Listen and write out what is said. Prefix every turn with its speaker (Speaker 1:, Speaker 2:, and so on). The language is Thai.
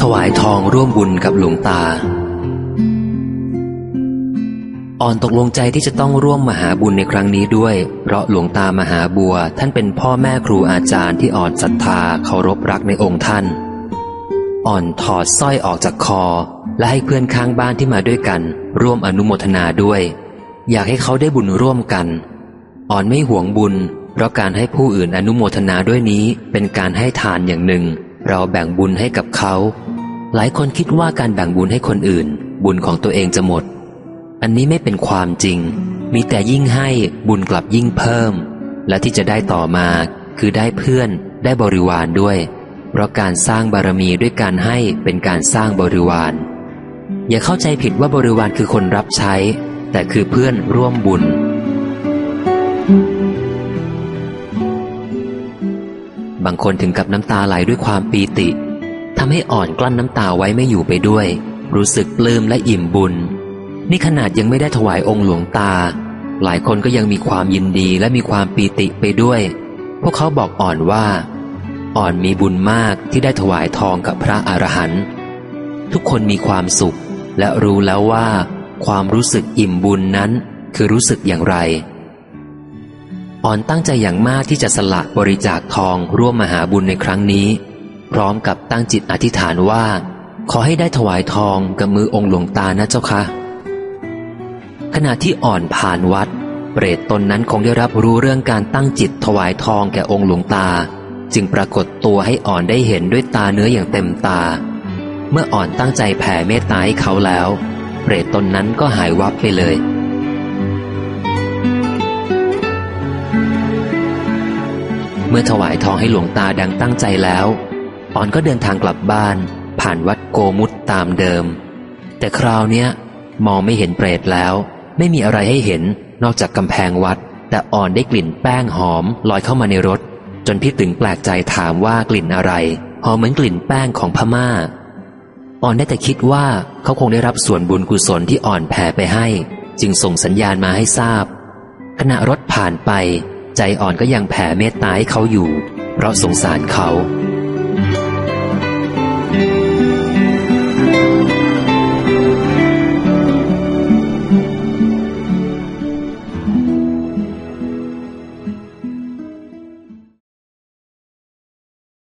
Speaker 1: ถวายทองร่วมบุญกับหลวงตา อ่อนตกลงใจที่จะต้องร่วมมหาบุญในครั้งนี้ด้วย เพราะหลวงตามหาบัว ท่านเป็นพ่อแม่ครูอาจารย์ที่อ่อนศรัทธาเคารพรักในองค์ท่าน อ่อนถอดสร้อยออกจากคอ และให้เพื่อนข้างบ้านที่มาด้วยกัน ร่วมอนุโมทนาด้วย อยากให้เขาได้บุญร่วมกัน อ่อนไม่หวงบุญ เพราะการให้ผู้อื่นอนุโมทนาด้วยนี้เป็นการให้ทานอย่างหนึ่ง เราแบ่งบุญให้กับเขา หลายคนคิดว่าการแบ่งบุญให้คนอื่น บุญของตัวเองจะหมด อันนี้ไม่เป็นความจริง มีแต่ยิ่งให้บุญกลับยิ่งเพิ่ม และที่จะได้ต่อมา คือได้เพื่อน ได้บริวารด้วย เพราะการสร้างบารมีด้วยการให้เป็นการสร้างบริวาร อย่าเข้าใจผิดว่าบริวารคือคนรับใช้ แต่คือเพื่อนร่วมบุญบางคนถึงกับน้ำตาไหลด้วยความปีติ ทำให้อ่อนกลั้นน้ำตาไว้ไม่อยู่ไปด้วย รู้สึกปลื้มและอิ่มบุญ นี่ขนาดยังไม่ได้ถวายองค์หลวงตา หลายคนก็ยังมีความยินดีและมีความปีติไปด้วย พวกเขาบอกอ่อนว่า อ่อนมีบุญมากที่ได้ถวายทองกับพระอรหันต์ทุกคนมีความสุข และรู้แล้วว่า ความรู้สึกอิ่มบุญนั้น คือรู้สึกอย่างไรอ่อนตั้งใจอย่างมากที่จะสละบริจาคทองร่วมมหาบุญในครั้งนี้ พร้อมกับตั้งจิตอธิษฐานว่า ขอให้ได้ถวายทองกับมือองค์หลวงตานะเจ้าค่ะขณะที่อ่อนผ่านวัด เปรตตนนั้นคงได้รับรู้เรื่องการตั้งจิตถวายทองแก่องค์หลวงตา จึงปรากฏตัวให้อ่อนได้เห็นด้วยตาเนื้ออย่างเต็มตา เมื่ออ่อนตั้งใจแผ่เมตตาให้เขาแล้ว เปรตตนนั้นก็หายวับไปเลยเมื่อถวายทองให้หลวงตาดังตั้งใจแล้ว อ่อนก็เดินทางกลับบ้าน ผ่านวัดโกมุตตามเดิม แต่คราวเนี้ย มองไม่เห็นเปรตแล้ว ไม่มีอะไรให้เห็นนอกจากกำแพงวัด แต่อ่อนได้กลิ่นแป้งหอมลอยเข้ามาในรถ จนพี่ตึงแปลกใจถามว่ากลิ่นอะไร หอมเหมือนกลิ่นแป้งของพม่า อ่อนได้แต่คิดว่าเขาคงได้รับส่วนบุญกุศลที่อ่อนแผ่ไปให้ จึงส่งสัญญาณมาให้ทราบ ขณะรถผ่านไป ใจอ่อนก็ยังแผ่เมตตาให้เขาอยู่ เพราะสงสารเขา